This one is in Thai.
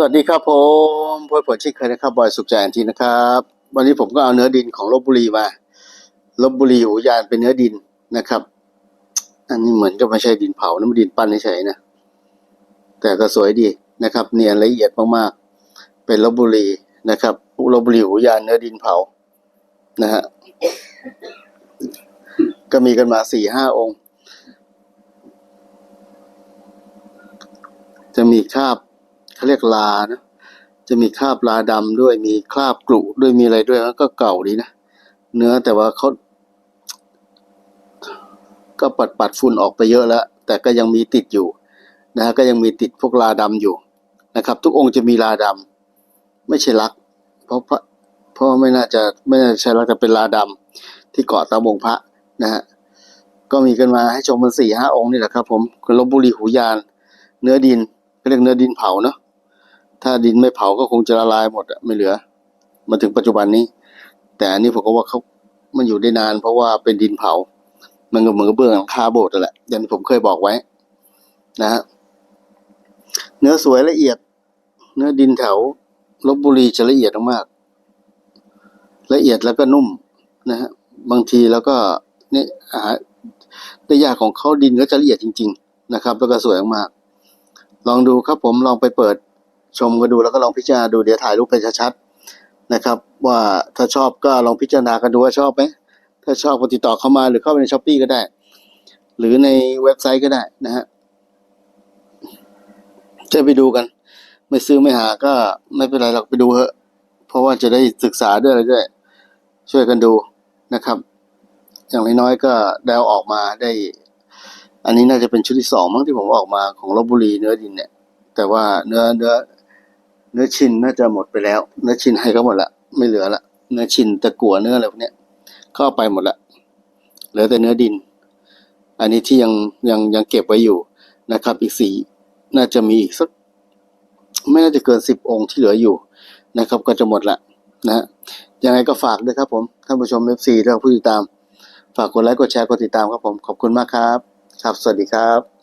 สวัสดีครับผมพลผลช่นเคยนะครับบอยสุขใจอันทีนะครับ วันนี้ผมก็เอาเนื้อดินของลบบุรีมาลบบุรีอุยานเป็นเนื้อดินนะครับ อันนี้เหมือนก็ไม่ใช่ดินเผานะมันดินปั้นเฉยๆนะแต่ก็สวยดีนะครับ เนียนละเอียดมากๆ เป็นลบบุรีนะครับลบบุรีอุยานเนื้อดินเผานะฮะก็มีกันมาสี่ห้าองค์ จะมีคาบ เขาเรียกลานะจะมีคราบลาดำด้วยมีคราบกรุด้วยมีอะไรด้วยมันก็เก่าดีนะเนื้อแต่ว่าเขาก็ปัดปัดฝุ่นออกไปเยอะแล้ว แต่ก็ยังมีติดอยู่นะฮะก็ยังมีติดพวกลาดำอยู่นะครับ ทุกองค์จะมีลาดำไม่ใช่ลัก เพราะพระเพราะไม่น่าจะไม่น่าจะใช่ลักแต่เป็นลาดำที่เกาะตามองพระนะฮะก็มีกันมาให้ชมมันสี่ห้าองค์นี่แหละครับ ผมคือลบบุรีหูยาน เนื้อดินก็เรียกเนื้อดินเผาเนาะ ถ้าดินไม่เผาก็คงจะละลายหมดอะไม่เหลือ มาถึงปัจจุบันนี้ แต่อันนี้ผมก็ว่าเขามันอยู่ได้นาน เพราะว่าเป็นดินเผา มันก็เหมือนกับเบื้องหลังคาโบสถ์นั่นแหละอย่างที่ผมเคยบอกไว้ นะฮะเนื้อสวยละเอียด เนื้อดินแถวลบบุรีจะละเอียดมาก ละเอียดแล้วก็นุ่มนะฮะบางทีแล้วก็นี่อาหารได้ยากของเขาดินก็จะละเอียดจริง ๆ นะครับ แล้วก็สวยมาก ลองดูครับผมลองไปเปิด ชมกันดูแล้วก็ลองพิจารณาดูเดี๋ยวถ่ายรูปเป็นชัดๆนะครับ ว่าถ้าชอบก็ลองพิจารณากันดูว่าชอบไหมถ้าชอบก็ติดต่อเข้ามาหรือเข้าไปในช้อปปีก็ได้ หรือในเว็บไซต์ก็ได้นะฮะจะไปดูกัน ไม่ซื้อไม่หาก็ไม่เป็นไรหรอกไปดูเถอะเพราะว่าจะได้ศึกษาด้วยอะไรด้วย ช่วยกันดูนะครับ อย่างน้อยๆก็ได้ออกมาได้ อันนี้น่าจะเป็นชุดที่สองมั้งที่ผมอออกมาของลบบุรีเนื้อดินเนี่ย แต่ว่าเนื้อเนื้อ เนื้อชินน่าจะหมดไปแล้ว เนื้อชินให้เขาหมดละไม่เหลือละเนื้อชินตะกั่วเนื้ออะไรพวกเนี้ยก็เอาไปหมดละเหลือแต่เนื้อดิน อันนี้ที่ยังยังยังเก็บไว้อยู่นะครับ อีกสี่น่าจะมีอีกสักไม่น่าจะเกินสิบองค์ที่เหลืออยู่นะครับ ก็จะหมดละนะฮะยังไงก็ฝากด้วยครับผมท่านผู้ชมเอฟซีและผู้ติดตาม ฝากกดไลค์กดแชร์กดติดตามครับผมขอบคุณมากครับ ครับ สวัสดีครับ